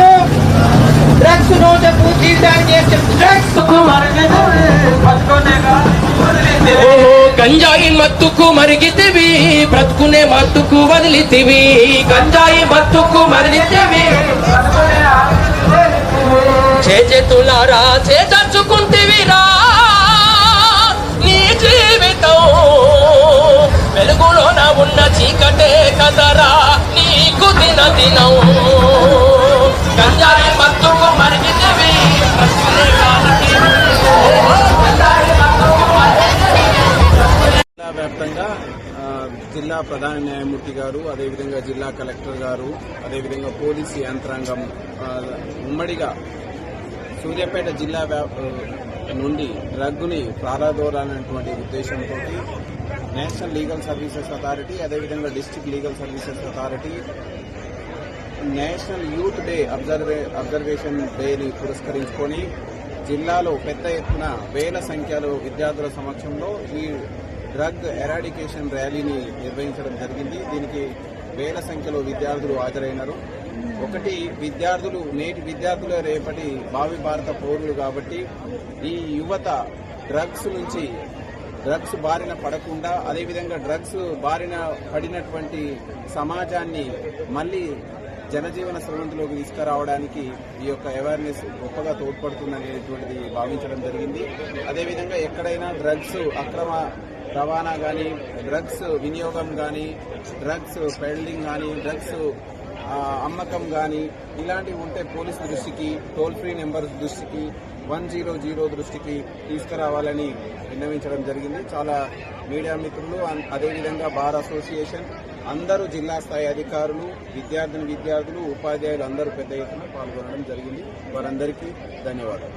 Drugs drugs no చెప్పు జీవితానికి ఏం చెప్పు డ్రగ్స్ ఓహో గంజాయి మత్తుకు మరిగితివి. బ్రతుకునే మత్తుకు వదిలితివి. గంజాయి మత్తుకు మరిగితివి. చేతులారా రా నీ జీవితం వెలుగులోన ఉన్న చీకటే కదరా. నీకు దిన దినం. జిల్లా జిల్లా ప్రధాన న్యాయమూర్తి గారు అదేవిధంగా జిల్లా కలెక్టర్ గారు అదేవిధంగా పోలీసు యంత్రాంగం ఉమ్మడిగా సూర్యాపేట జిల్లా నుండి డ్రగ్ని ప్రారంభోరాలనేటువంటి ఉద్దేశంతో నేషనల్ లీగల్ సర్వీసెస్ అథారిటీ అదేవిధంగా district legal services authority national youth day observe observation డేని పురస్కరించుకొని జిల్లాలో పెద్ద ఎత్తున వేల సంఖ్యలో విద్యార్థుల సమక్షంలో ఈ డ్రగ్ ఎరాడికేషన్ ర్యాలీని నిర్వహించడం జరిగింది. దీనికి వేల సంఖ్యలో విద్యార్థులు హాజరైనారు. ఒకటి విద్యార్థులు నేటి విద్యార్థులు రేపటి భావి భారత పౌరులు కాబట్టి ఈ యువత డ్రగ్స్ నుంచి డ్రగ్స్ బారిన పడకుండా అదేవిధంగా డ్రగ్స్ బారిన పడినటువంటి సమాజాన్ని మళ్ళీ జనజీవన స్రవంతిలోకి తీసుకురావడానికి ఈ యొక్క అవేర్నెస్ గొప్పగా తోడ్పడుతుందనేటువంటిది భావించడం జరిగింది. అదేవిధంగా ఎక్కడైనా డ్రగ్స్ అక్రమ రవాణా కానీ డ్రగ్స్ వినియోగం కానీ డ్రగ్స్ పెడలింగ్ కానీ డ్రగ్స్ అమ్మకం కానీ ఇలాంటివి ఉంటే పోలీసు దృష్టికి టోల్ ఫ్రీ నెంబర్ దృష్టికి వన్ జీరో జీరో దృష్టికి తీసుకురావాలని విన్నవించడం జరిగింది. చాలా మీడియా మిత్రులు అదేవిధంగా బార్ అసోసియేషన్ అందరూ జిల్లా స్థాయి అధికారులు విద్యార్థిని విద్యార్థులు ఉపాధ్యాయులు అందరూ పెద్ద ఎత్తున పాల్గొనడం జరిగింది. వారందరికీ ధన్యవాదాలు.